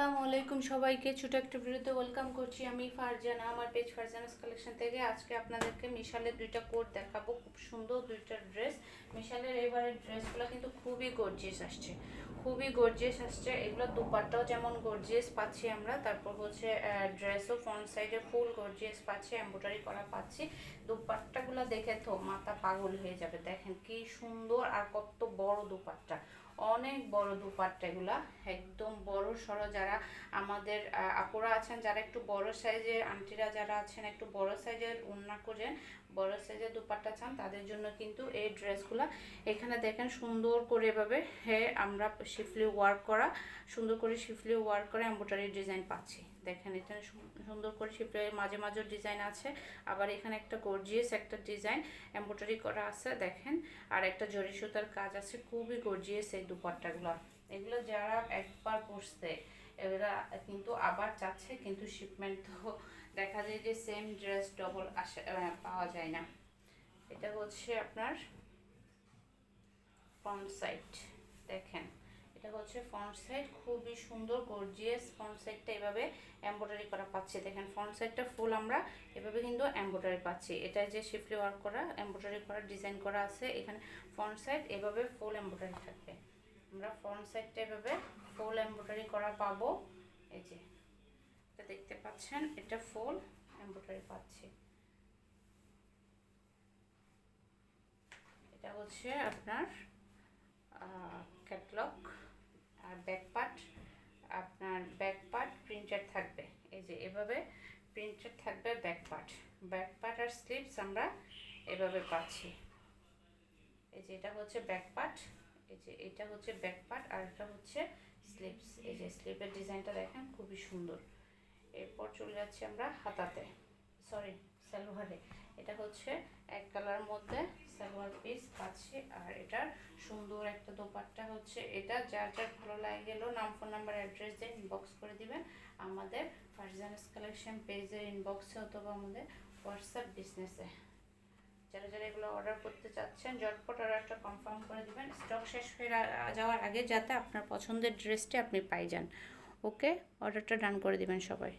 আসসালামু আলাইকুম সবাইকে। ছোট একটা ভিডিওতে ওয়েলকাম করছি আমি ফারজানা, আমার পেজ ফারজানাস কালেকশন থেকে। আজকে আপনাদেরকে মিশালের দুইটা কোট দেখাবো। খুব সুন্দর দুইটা ড্রেস মিশালের এবারের ড্রেসগুলো কিন্তু খুবই গর্জিয়াস আসছে। খুবই গর্জিয়াস আসছে। এগুলো দুপাট্টাও যেমন গর্জিয়াস পাচ্ছি আমরা, তারপর হচ্ছে ড্রেসও ফ্রন্ট সাইডে ফুল গর্জিয়াস পাচ্ছি এম্ব্রয়ডারি করা পাচ্ছি। দুপাট্টাগুলো দেখে তো মাথা পাগল হয়ে যাবে। দেখেন কি সুন্দর আর কত বড় দুপাট্টা। অনেক বড় দুপাট্টা এগুলা। একদম বড় সড়ো যারা আমাদের আপুরা আছেন, যারা একটু বড় সাইজের আন্টিরা যারা আছেন, একটু বড় সাইজের উন্না করেন বড় সাইজের দুপাট্টা চান, তাদের জন্য কিন্তু এই ড্রেসগুলা এখানে দেখেন সুন্দর করে এভাবে হ্যাঁ আমরা শিফলি ওয়ার্ক করা, সুন্দর করে শিফলি ওয়ার্ক করে এম্ব্রয়ডারি ডিজাইন পাচ্ছি। দেখেন এখানে সুন্দর করে শিফলি, মাঝে মাঝে ডিজাইন আছে। আবার এখানে একটা গর্জিয়াস একটা ডিজাইন এম্ব্রয়ডারি করা আছে, দেখেন। আর একটা জরি সুতার কাজ আছে, খুবই গর্জিয়াস এই দুপাট্টাগুলো। এগুলো যারা একবার পরছে, এরা কিন্তু আবার চাচ্ছে, কিন্তু শিপমেন্ট তো দেখা যায় যে সেম ড্রেস ডবল আসে পাওয়া যায় না। এটা হচ্ছে আপনার ফ্রন্ট সাইড দেখেন। এটা হচ্ছে ফ্রন্ট সাইড খুবই সুন্দর গর্জিয়াস ফ্রন্ট সাইডটা এভাবে এমব্রয়ডারি করা পাচ্ছি। দেখেন ফ্রন্ট সাইডটা ফুল আমরা এভাবে কিন্তু এমব্রয়ডারি পাচ্ছি। এটা যে শিফলি ওয়ার্ক করা এমব্রয়ডারি করা ডিজাইন করা আছে এখানে ফ্রন্ট সাইড এভাবে ফুল এমব্রয়ডারি থাকবে। আমরা ফ্রন্ট সাইডটা এভাবে ফুল এমব্রয়ডারি করা পাবো। এই যে, এটা দেখতে পাচ্ছেন, এটা ফুল এমব্রয়ডারি পাচ্ছি। এটা হচ্ছে আপনার ক্যাটলগ আর ব্যাক পার্ট আপনার ব্যাক পার্ট প্রিন্টেড থাকবে। এই যে এভাবে প্রিন্টেড থাকবে ব্যাক পার্ট ব্যাক পার্ট আর স্লিপস আমরা এভাবে পাচ্ছি। এই যে এটা হচ্ছে ব্যাক পার্ট এই যে এটা হচ্ছে ব্যাক পার্ট আর এটা হচ্ছে স্লিপস এই যে স্লিপের ডিজাইনটা দেখেন, খুবই সুন্দর। এরপর চলে যাচ্ছি আমরা হাতাতে। সরি সালোয়ারে। এটা হচ্ছে এক কালার মধ্যে সালোয়ার পিস পাচ্ছি আর এটার সুন্দর একটা দোপাট্টা হচ্ছে এটা। যার যার ভালো লাগে গেল নাম ফোন নাম্বার অ্যাড্রেস দিয়ে ইনবক্স করে দিবেন। আমাদের ফার্জানাস কালেকশন পেজের ইনবক্সে অথবা আমাদের হোয়াটসঅ্যাপ বিজনেসে যারা যারা এগুলো অর্ডার করতে চাচ্ছেন, ঝটপট অর্ডারটা কনফার্ম করে দিবেন। স্টক শেষ হয়ে যাওয়ার আগে যাতে আপনার পছন্দের ড্রেসটি আপনি পাই যান ওকে অর্ডারটা ডান করে দিবেন সবাই।